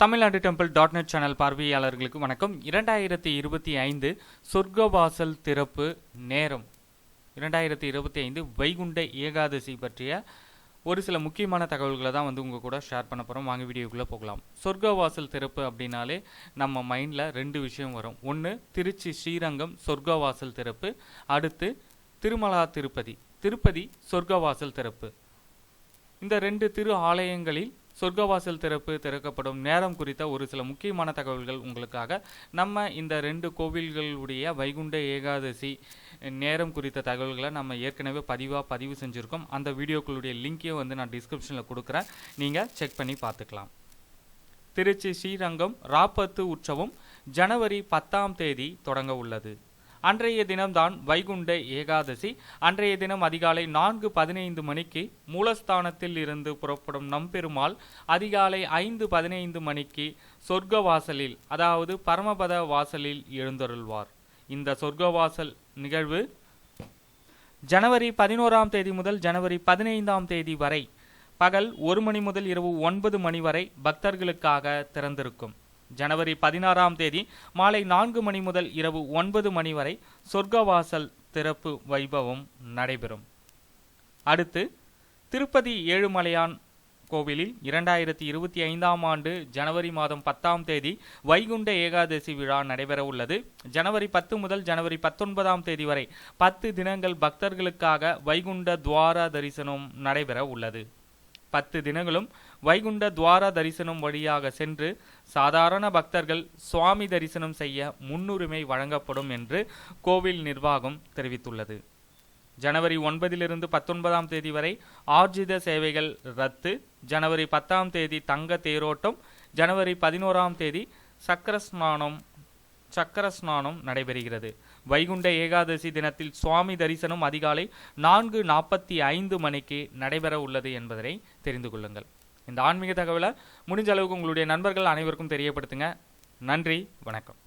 Tamil Nadu temple dot net channel பார்வையாளர்களுக்கு வணக்கம். இரண்டாயிரத்தி இருபத்தி ஐந்து சொர்க்கவாசல் திறப்பு நேரம். இரண்டாயிரத்தி இருபத்தி ஐந்து வைகுண்ட ஏகாதசி பற்றிய ஒரு சில முக்கியமான தகவல்களை தான் வந்து உங்கள் கூட ஷேர் பண்ண போகிறோம் வாங்க வீடியோக்குள்ளே போகலாம். சொர்க்கவாசல் திறப்பு அப்படின்னாலே நம்ம மைண்டில் ரெண்டு விஷயம் வரும். ஒன்று திருச்சி ஸ்ரீரங்கம் சொர்க்கவாசல் திறப்பு. அடுத்து திருமலா திருப்பதி. திருப்பதி சொர்க்கவாசல் திறப்பு. இந்த ரெண்டு திரு ஆலயங்களில் சொர்க்கவாசல் திறப்பு திறக்கப்படும் நேரம் குறித்த ஒரு சில முக்கியமான தகவல்கள் உங்களுக்காக. நம்ம இந்த ரெண்டு கோவில்களுடைய வைகுண்ட ஏகாதசி நேரம் குறித்த தகவல்களை நம்ம ஏற்கனவே பதிவாக பதிவு செஞ்சுருக்கோம். அந்த வீடியோக்களுடைய லிங்க்கையும் வந்து நான் டிஸ்கிரிப்ஷனில் கொடுக்குறேன். நீங்கள் செக் பண்ணி பார்த்துக்கலாம். திருச்சி ஸ்ரீரங்கம் ராப்பத்து உற்சவம் ஜனவரி பத்தாம் தேதி தொடங்க உள்ளது. அன்றைய தினம்தான் வைகுண்ட ஏகாதசி. அன்றைய தினம் அதிகாலை நான்கு பதினைந்து மணிக்கு மூலஸ்தானத்தில் இருந்து புறப்படும் நம்பெருமாள் அதிகாலை ஐந்து பதினைந்து மணிக்கு சொர்க்க வாசலில் அதாவது பரமபத வாசலில் எழுந்தருள்வார். இந்த சொர்க்கவாசல் நிகழ்வு ஜனவரி பதினோராம் தேதி முதல் ஜனவரி பதினைந்தாம் தேதி வரை பகல் ஒரு மணி முதல் இரவு ஒன்பது மணி வரை பக்தர்களுக்காக திறந்திருக்கும். ஜனவரி பதினாறாம் தேதி மாலை நான்கு மணி முதல் இரவு ஒன்பது மணி வரை சொர்க்கவாசல் திறப்பு வைபவம் நடைபெறும். அடுத்து திருப்பதி ஏழுமலையான் கோவிலில் இரண்டாயிரத்தி இருபத்தி ஐந்தாம் ஆண்டு ஜனவரி மாதம் பத்தாம் தேதி வைகுண்ட ஏகாதசி விழா நடைபெற உள்ளது. ஜனவரி பத்து முதல் ஜனவரி பத்தொன்பதாம் தேதி வரை பத்து தினங்கள் பக்தர்களுக்காக வைகுண்ட துவார தரிசனம் நடைபெற உள்ளது. பத்து தினங்களும் வைகுண்ட துவார தரிசனம் வழியாக சென்று சாதாரண பக்தர்கள் சுவாமி தரிசனம் செய்ய முன்னுரிமை வழங்கப்படும் என்று கோவில் நிர்வாகம் தெரிவித்துள்ளது. ஜனவரி ஒன்பதிலிருந்து பத்தொன்பதாம் தேதி வரை ஆர்ஜித சேவைகள் ரத்து. ஜனவரி பத்தாம் தேதி தங்க தேரோட்டம். ஜனவரி பதினோராம் தேதி சக்கர ஸ்நானம் சக்கர ஸ்நானம் நடைபெறுகிறது. வைகுண்ட ஏகாதசி தினத்தில் சுவாமி தரிசனம் அதிகாலை நான்கு நாற்பத்தி ஐந்து மணிக்கு நடைபெற உள்ளது என்பதனை தெரிந்து கொள்ளுங்கள். இந்த ஆன்மீக தகவலை முடிஞ்ச அளவுக்கு உங்களுடைய நண்பர்கள் அனைவருக்கும் தெரியப்படுத்துங்க. நன்றி வணக்கம்.